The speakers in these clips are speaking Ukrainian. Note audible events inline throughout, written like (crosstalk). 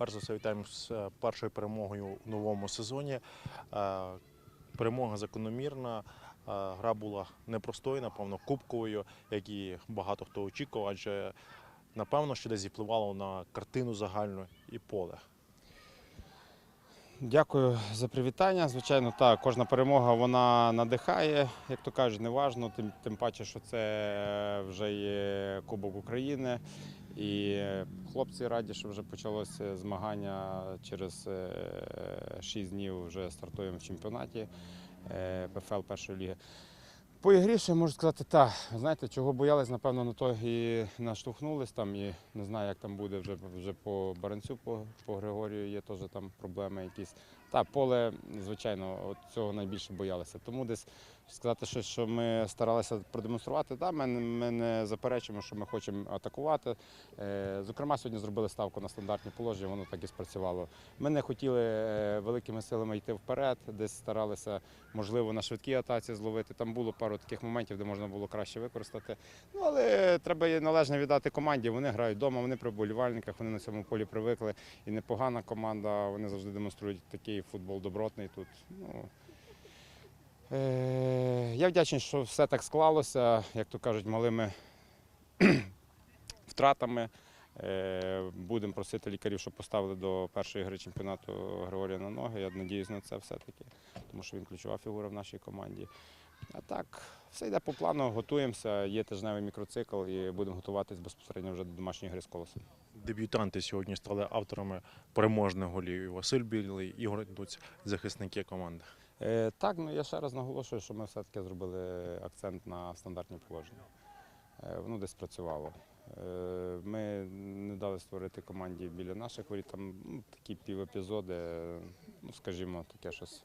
Перш за все, вітаємо з е, першою перемогою у новому сезоні. Е, Перемога закономірна. Е, Гра була непростою, напевно, кубковою, як і багато хто очікував, адже напевно, що десь впливало на картину загальну і поле. Дякую за привітання. Звичайно, так, кожна перемога вона надихає, як то кажуть, неважно, тим, тим паче, що це вже є Кубок України. І хлопці раді, що вже почалося змагання через 6 днів вже стартуємо в чемпіонаті е, ПФЛ першої ліги. По ігрі ще можу сказати, так, знаєте, чого боялись, напевно, на то і наштовхнулись там, і не знаю, як там буде вже, вже по Баранцю, по, по Григорію є теж там проблеми якісь. Та поле, звичайно, цього найбільше боялися. Тому десь сказати, що, що ми старалися продемонструвати, да, ми, ми не заперечуємо, що ми хочемо атакувати. Е, зокрема, сьогодні зробили ставку на стандартні положення, воно так і спрацювало. Ми не хотіли е, великими силами йти вперед, десь старалися, можливо, на швидкій атаці зловити. Там було пару таких моментів, де можна було краще використати. Ну, але треба належно віддати команді. Вони грають вдома, вони при вболівальниках, вони на цьому полі привикли. І непогана команда, вони завжди демонструють такий футбол добротний тут. Ну, е, я вдячний, що все так склалося, як то кажуть, малими (clears throat) втратами. Е, Будемо просити лікарів, щоб поставили до першої гри чемпіонату Григорія на ноги. Я надіюсь на це все-таки, тому що він ключова фігура в нашій команді. А так, все йде по плану, готуємося, є тижневий мікроцикл і будемо готуватись безпосередньо вже до домашньої гри з колосом. Дебютанти сьогодні стали авторами переможних голів. І Василь Білий, Ігор Дуць, захисники команди. Е, так, ну я ще раз наголошую, що ми все-таки зробили акцент на стандартні положення. Е, воно десь працювало. Е, ми не дали створити команді біля наших воріт. Там ну, такі півепізоди, ну скажімо, таке щось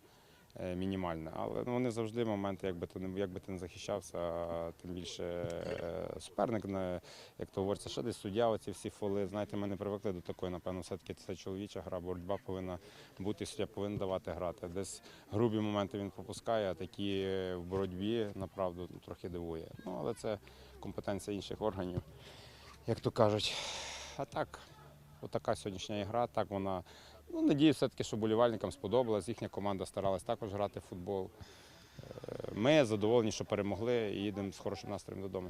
мінімальне. Але ну, вони завжди моменти, якби ти не як би ти не захищався, тим більше е, суперник, як то говориться, ще десь суддя, оці всі фоли. Знаєте, ми не привикли до такої, напевно, все-таки це чоловіча гра, боротьба повинна бути, суддя повинен давати грати. Десь грубі моменти він пропускає, а такі е, в боротьбі направду ну, трохи дивує. Ну, але це компетенція інших органів, як то кажуть. А так, отака сьогоднішня гра, так вона. Ну, надіюсь, все-таки, що болівальникам сподобалась. Їхня команда старалась також грати в футбол. Е, Ми задоволені, що перемогли і їдемо з хорошим настроєм додому.